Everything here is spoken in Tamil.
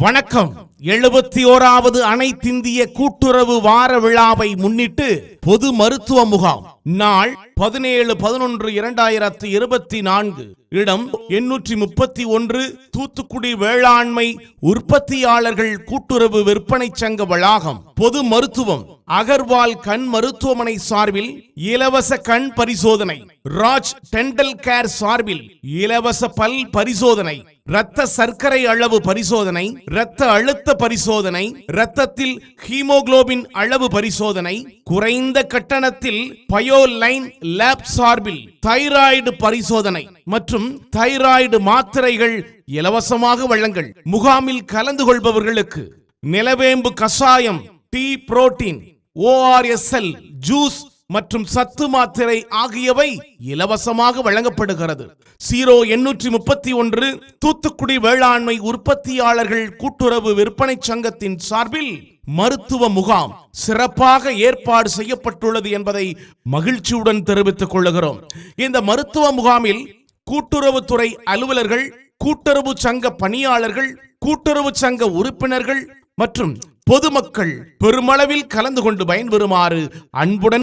வணக்கம். எழுபத்தி ஓராவது அனைத்திந்திய கூட்டுறவு வார விழாவை முன்னிட்டு பொது மருத்துவ முகாம். நாள் பதினேழு பதினொன்று இரண்டாயிரத்து இருபத்தி நான்கு. இடம் எண்ணூற்றி முப்பத்தி ஒன்று தூத்துக்குடி வேளாண்மை உற்பத்தியாளர்கள் கூட்டுறவு விற்பனை சங்க வளாகம். பொது மருத்துவம் அகர்வால் கண் மருத்துவமனை சார்பில் இலவச கண் பரிசோதனை. ராஜ் டென்டல் கேர் சார்பில் இலவச பல் பரிசோதனை. இரத்த சர்க்கரை அளவு பரிசோதனை. இரத்த அழுத்த பரிசோதனை. இரத்தத்தில் ஹீமோகுளோபின் அளவு பரிசோதனை. குறைந்த கட்டணத்தில் பயோலைன் லேப் சார்பில் தைராய்டு பரிசோதனை மற்றும் தைராய்டு மாத்திரைகள் இலவசமாக வழங்கல். முகாமில் கலந்து கொள்பவர்களுக்கு நிலவேம்பு கஷாயம் டீ புரோட்டீன் ஓஆர்எஸ்எல் ஜூஸ் மற்றும் சத்து மாத்திரை ஆகியவை இலவசமாக வழங்கப்படுகிறது. சீரோ எண்ணூற்றி முப்பத்தி ஒன்று தூத்துக்குடி வேளாண்மை உற்பத்தியாளர்கள் கூட்டுறவு விற்பனை சங்கத்தின் சார்பில் மருத்துவ முகாம் சிறப்பாக ஏற்பாடு செய்யப்பட்டுள்ளது என்பதை மகிழ்ச்சியுடன் தெரிவித்துக் கொள்ளுகிறோம். இந்த மருத்துவ முகாமில் கூட்டுறவுத்துறை அலுவலர்கள் கூட்டுறவு சங்க பணியாளர்கள் கூட்டுறவு சங்க உறுப்பினர்கள் மற்றும் பொதுமக்கள் பெருமளவில் கலந்து கொண்டு பயன்பெறுமாறு அன்புடன்